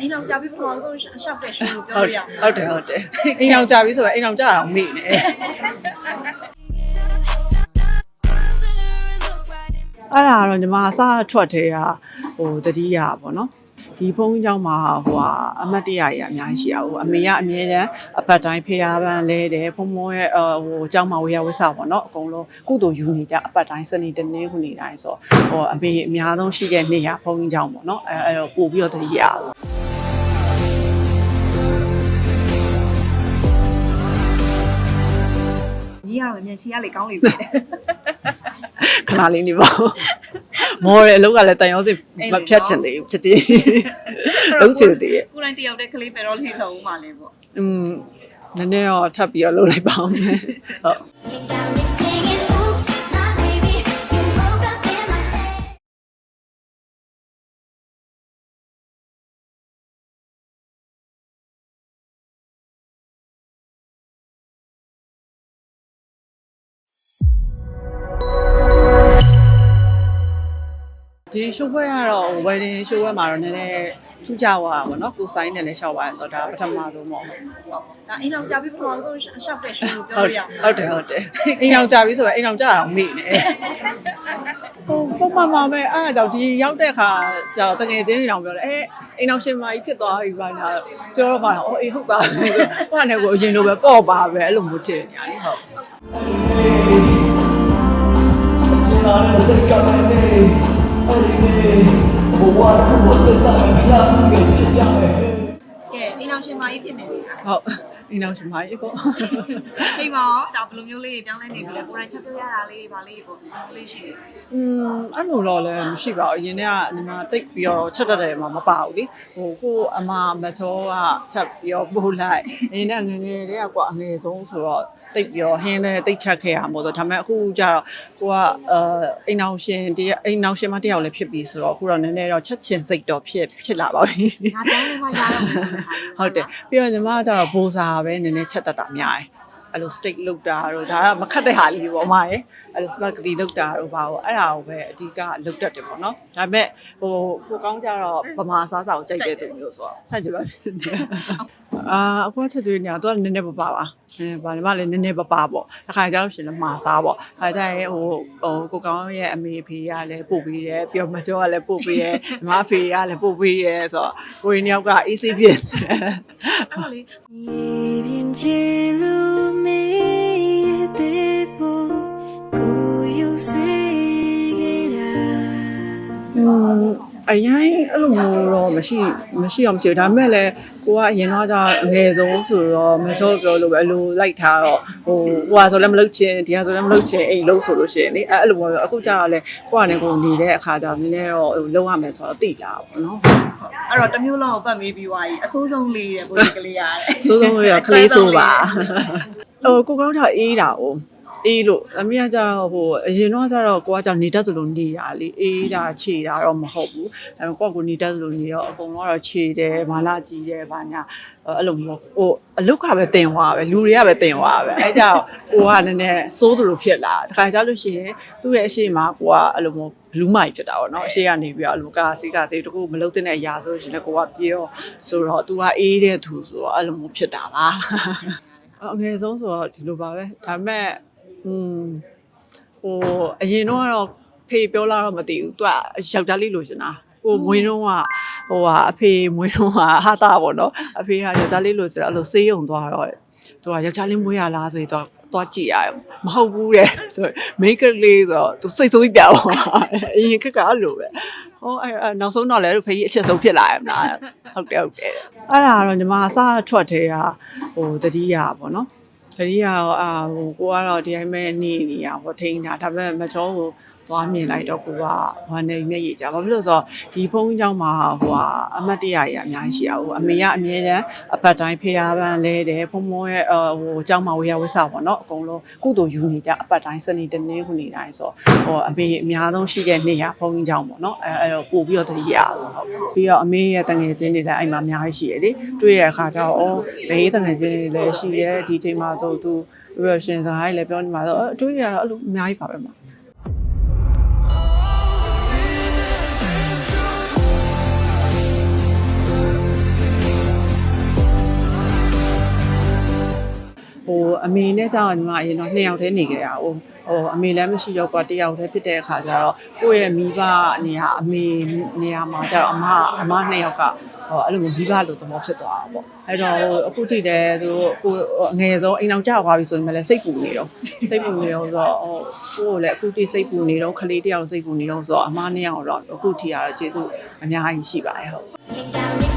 အိမ်အောင်ကြပြီးပထမဆုံးရှောက်တဲ့ရှင်ကိုပြောလို့ရအောင်ဟုတ်တယ်ဟုတ်တယ်အိမ်အောင်ကြပြီးဆိုတော့အိမ်အောင်ကြတာမေ့နေအဲ့ဒါကတော့ညီမအစားထွက်သေးတာဟိုတတိယပေါ့နော်ဒီဘုန်းကြီးကျောင်းမှာဟိုဟာအမတ်တရကြီးအများကြီးရှိရအောင်အမေကအမြဲတမ်းအပတ်တိုင်းဖျားပန်းလဲတယ်ဘုံဘုံရဲ့ဟိုကျောင်းမှာဝေယဝဆပေါ့နော်အကုန်လုံးကုသိုလ်ယူနေကြအပတ်တိုင်းစနေတနေ့ခုနေတိုင်းဆိုဟိုအမေအများဆုံးရှိတဲ့နေရာဘုန်းကြီးကျောင်းပေါ့နော်အဲအဲ့တော့ပို့ပြီးတော့တရရအောင် ညီကတော့မြန်ချီရလေကောင်းလေပဲခဏလေးနေပါဦးမော်ရအလုပ်ကလည်းတန်ရောစင်မဖြတ်ချင်သေးဘူးချက်ချင်းလုံးစီသေးရဲ့ကိုယ်တိုင်တယောက်တည်းကလေးပဲတော့လှလှအောင်ပါလေပေါ့อืมနည်းနည်းတော့ထပ်ပြီးတော့လုပ်လိုက်ပါဦးမယ်ဟုတ် ဒီရှိုးပွဲကတော့ wedding ရှိုးပွဲမှာတော့နည်းနည်းထူးခြားသွားတာပေါ့နော်ကိုဆိုင်နဲ့လည်းရှောက်ပါတယ်ဆိုတော့ဒါပထမဆုံးပေါ့ဟုတ်ဒါအိမ်အောင်ကြပြီးပထမဆုံးရှောက်တဲ့ရှိုးလို့ပြောဟုတ်လို့ရဟုတ်တယ်ဟုတ်တယ်အိမ်အောင်ကြပြီဆိုတော့အိမ်အောင်ကြတာတော့မေ့နေဟိုပုံမှန်ပါပဲအဲ့ဒါကြောင့်ဒီရောက်တဲ့အခါကျတော့တကယ်ချင်းတွေတောင်ပြောတယ်အဲအိမ်အောင်ရှင်မကြီးဖြစ်သွားပြီပါညာပြောတော့ပါတော့အော်အေးဟုတ်ပါဘူးဟိုကနေကိုအရင်လိုပဲပေါ့ပါပဲအဲ့လိုမျိုးထင်နေရတယ်ဟုတ်ကျင်လာတဲ့စိတ်ကလည်းနေ အဲ့ဒီနေဘဝတစ်ခုကိုသစ္စာနဲ့ပြစုခဲ့ချစ်ကြမယ်ကဲ အိမ်အောင်ရှင်မကြီးဖြစ်နေပြီဟုတ်အိမ်အောင်ရှင်မကြီးပေါ့အိမ်မှာရောဒါဘယ်လိုမျိုးလေးတွေပြောင်းလဲနေပြီလဲကိုယ်တိုင်ချက်ပြရတာလေးတွေဗာလေးပေါ့လေးရှိတယ်อืมအဲ့လိုတော့လည်းမရှိပါဘူးအရင်ကညီမတိတ်ပြီးတော့ချက်တတ်တယ်မှာမပါဘူးလေဟိုကိုအမမချောကချက်ပြီးတော့ပို့လိုက်အရင်ကငယ်ငယ်လေးကကွာအငယ်ဆုံးဆိုတော့တိတ်ပြီးတော့ဟင်းလည်းတိတ်ချက်ခဲ့ရမှာပေါ့ဆိုဒါပေမဲ့အခုကျတော့ကိုကအဲအိမ်အောင်ရှင်တည်းအိမ်အောင်ရှင်မတယောက်လည်းဖြစ်ပြီးဆိုတော့အခုတော့နည်းနည်းတော့ချက်ချင်စိတ်တော့ဖြစ်ဖြစ်လာပါပြီငါတောင်းလေးမှရတော့မယ်ဆိုတဲ့ဟာလေးဟုတ်တယ်ပြီးတော့ညီမကကျတော့ဘိုးစာပဲနည်းနည်းချက်တတ်တာများတယ် အဲ့လို steak လုပ်တာတို့ဒါကမခက်တဲ့ဟာလေးပေါ့မာရယ်အဲ့လို spaghetti လုပ်တာတို့ပါတော့အဲ့ဒါကိုပဲအဓိကလုပ်တတ်တယ်ပေါ့နော်ဒါပေမဲ့ဟိုကိုကောင်းကြတော့ဗမာစားစာကိုကြိုက်တဲ့သူမျိုးဆိုတော့ဆန့်ကျင်ပါဖြစ်နေအာအကွာချက်တွေညာတော့နည်းနည်းပပပါနည်းပါညီမလည်းနည်းနည်းပပပေါ့တခါကျတော့ရှင်လည်းမာစားပေါ့အဲဒါရဲ့ဟိုဟိုကိုကောင်းရဲ့အမေအဖေကလည်းပို့ပေးတယ်ပြောမကျော်ကလည်းပို့ပေးတယ်ညီမအဖေကလည်းပို့ပေးတယ်ဆိုတော့ကိုရင်းယောက်ကအေးဆေးဖြစ်အဲ့တော့လေရေပြင်ချီလူ အရင်အဲ့လိုမျိုးတော့မရှိမရှိတော့မရှိဘူးဒါပေမဲ့လည်းကိုကအရင်တော့ကျအငယ်ဆုံးဆိုတော့မချောပြောလို့ပဲအလိုလိုက်ထားတော့ဟိုဟိုဟာဆိုလည်းမလုပ်ချင်ဒီဟာဆိုလည်းမလုပ်ချင်အိမ်လုံးဆိုလို့ရှိရင်လေအဲ့အဲ့လိုမျိုးပဲအခုကျတော့လေကိုကလည်းကိုနေတဲ့အခါကျတော့နည်းနည်းတော့ဟိုလုံးရမယ်ဆိုတော့သိလာပါဘောနော်အဲ့တော့တစ်မျိုးလုံးကိုပတ်မေးပြီးွားကြီးအစိုးဆုံးလေးတဲ့ကိုယ်ကလေးရတယ်စိုးစိုးရကလေးဆိုပါဟိုကိုကောင်းထားအေးတာ哦 အေးလို့အမေကကျတော့ဟိုအရင်တော့ကျတော့ကိုကကျနေတတ်သလိုနေတာလေအေးတာခြေတာတော့မဟုတ်ဘူးအဲကိုကကိုနေတတ်သလိုနေတော့အကုန်လုံးကတော့ခြေတယ်မာလာကြီးတယ်ဗာညာအဲ့လိုမျိုးဟိုအလုတ်ကပဲတင်သွားပဲလူတွေကပဲတင်သွားပဲအဲကြောင့်ကိုကနည်းနည်းစိုးသလိုဖြစ်လာတခါကျလို့ရှိရင်သူ့ရဲ့အရှိမကိုကအဲ့လိုမျိုးဘလူးမိုက်ဖြစ်တာပေါ့နော်အရှိကနေပြီးတော့အလိုကစီကစီတကူမလုတ်တဲ့အရာဆိုလို့ရှိရင်ကိုကပြေတော့ဆိုတော့ तू ကအေးတဲ့သူဆိုတော့အဲ့လိုမျိုးဖြစ်တာပါအငယ်ဆုံးဆိုတော့ဒီလိုပါပဲဒါပေမဲ့ อืมဟိုအရင်တော့ကတော့ဖေပြောလာတော့မသိဘူးသူကယောက်ျားလေးလိုချင်တာဟိုမွေးတော့ကဟိုဟာအဖေမွေးတော့ကဟာတာပေါ့နော်အဖေကယောက်ျားလေးလိုချင်တာအဲ့လိုဆေးရုံသွားတော့သူကယောက်ျားလေးမွေးရလားဆိုတော့သွားကြည့်ရတယ်မဟုတ်ဘူးတဲ့ဆိုမိတ်ကလေးဆိုတော့သူစိတ်ဆိုးပြီးပြောင်းသွားအရင်ခက်ကအဲ့လိုပဲဟောအဲ့အဲ့နောက်ဆုံးတော့လည်းဖေကြီးအချက်ဆုံးဖြစ်လာရမလားဟုတ်တယ်ဟုတ်တယ်အဲ့ဒါကတော့ညီမအစားထွက်သေးတာဟိုတတိယပေါ့နော် တတိယရောအာဟိုကိုကတော့ဒီတိုင်းပဲနေနေရပေါ့ထိန်းတာဒါပေမဲ့မချောကို သွားမြင်လိုက်တော့ကိုကဟိုနေမျက်ရည်ကြဘာဖြစ်လို့လဲဆိုတော့ဒီဖုန်းကြောင်းမှာဟိုကအမတ်တရကြီးအများကြီးရှိအောင်အမေကအမြဲတမ်းအပတ်တိုင်းဖေးရပန်းလဲတယ်ဖုံဖုံရဲ့ဟိုကြောင်းမှာဝေယဝဆပေါ့နော်အကုန်လုံးကုသိုလ်ယူနေကြအပတ်တိုင်းစနေတနေ့ခုနေတိုင်းဆိုဟိုအမေအများဆုံးရှိတဲ့နေရဖုန်းကြောင်းပေါ့နော်အဲအဲ့တော့ပို့ပြီးတော့တတိယဟုတ်ပြီးတော့အမေရဲ့တငယ်ချင်းတွေလည်းအဲ့မှာအများကြီးရှိရလေတွေ့ရတဲ့အခါကျတော့အော်ဘေးတငယ်ချင်းတွေလည်းရှိရဲဒီချိန်မှာဆိုသူပြီးတော့ရှင်စကားကြီးလည်းပြောနေမှာဆိုအတွေးရတော့အဲ့လိုအများကြီးပါပဲမှာ အမေနဲ့ကြောင့်ညီမအရင်တော့နှစ်ယောက်တည်းနေခဲ့ရအောင်ဟိုအမေလည်းမရှိတော့ကွာတစ်ယောက်တည်းဖြစ်တဲ့အခါကျတော့ကိုယ့်ရဲ့မိဘနေရာအမေနေရာမှာကျတော့အမအမနှစ်ယောက်ကဟိုအဲ့လိုမျိုးမိဘလိုသဘောဖြစ်သွားတာပေါ့အဲ့တော့ဟိုအခုထိတည်းသူတို့ကိုအငယ်ဆုံးအိမ်အောင်ကြောက်သွားပြီဆိုရင်လည်းစိတ်ပူနေတော့စိတ်ပူနေတော့ဆိုတော့ဟိုကိုယ်လည်းအခုထိစိတ်ပူနေတော့ခလေးတစ်ယောက်စိတ်ပူနေတော့ဆိုတော့အမနှစ်ယောက်တော့အခုထိကတော့ကျေးဇူးအများကြီးရှိပါတယ်ဟုတ်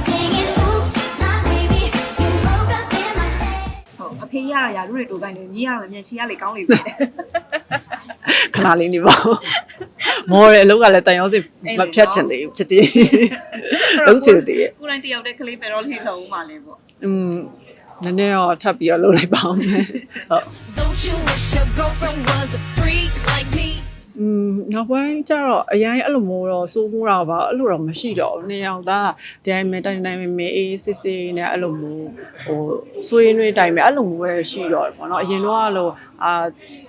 ဖေရရရာလူတွေတိုးကိုင်းတယ်ညီရတော့မြန်ချီရလေကောင်းလေပဲခဏလေးနေပါဦးမော်ရအလုပ်ကလည်းတန်ရောစင်မဖြတ်ချင်သေးဘူးချက်ချင်းလုံးစီသေးရဲ့ကိုတိုင်းတယောက်တည်းကလေးပဲတော့လေးလုံးမှလည်းပေါ့อืมနည်းနည်းတော့ထပ်ပြီးတော့လုပ်လိုက်ပါဦးမယ်ဟုတ် Don't you wish your girlfriend was a freak like me? อืมနောက်ပိုင်းကျတော့အရင်အဲ့လိုမျိုးတော့စိုးမိုးတာပါအဲ့လိုတော့မရှိတော့ဘူးနှစ်ယောက်သားတိုင်းမဲ့တိုင်းတိုင်းမဲ့မဲ့အေးစစ်စစ်နဲ့အဲ့လိုမျိုးဟိုဆွေးနွေးတိုင်းမဲ့အဲ့လိုမျိုးပဲရှိတော့တယ်ပေါ့နော်အရင်တော့အဲ့လိုအာ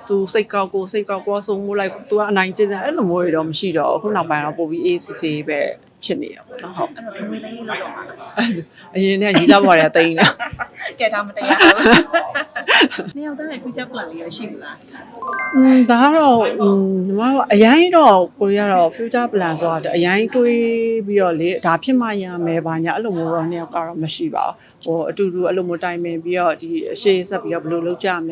သူစိတ်ကောက်ကိုစိတ်ကောက်ကိုစိုးမိုးလိုက်သူကအနိုင်ကျင့်တယ်အဲ့လိုမျိုးတွေတော့မရှိတော့ဘူးအခုနောက်ပိုင်းတော့ပို့ပြီးအေးစစ်စစ်ပဲ ဖြစ်နေရပေါ့နော်ဟုတ် အဲ့တော့ဒီဝေးလေးလောက်တော့မှာ အရင်ကရီးစားပေါ်ရတိန်တာ ကဲဒါမတရားဘူးနှစ်ယောက်တည်းရဲ့ future plan လေးရရှိမလား อืมဒါကတော့อืมညီမတို့အရင်တော့ကိုရီးယားတော့ future plan ဆိုတာအရင်တွေးပြီးတော့လေဒါဖြစ်မှရမယ်ဘာညာအဲ့လိုမျိုးတော့နှစ်ယောက်ကတော့မရှိပါဘူးဟိုအတူတူအဲ့လိုမျိုးတိုင်ပင်ပြီးတော့ဒီအရှိဆက်ပြီးတော့ဘယ်လိုလုပ်ကြမလဲ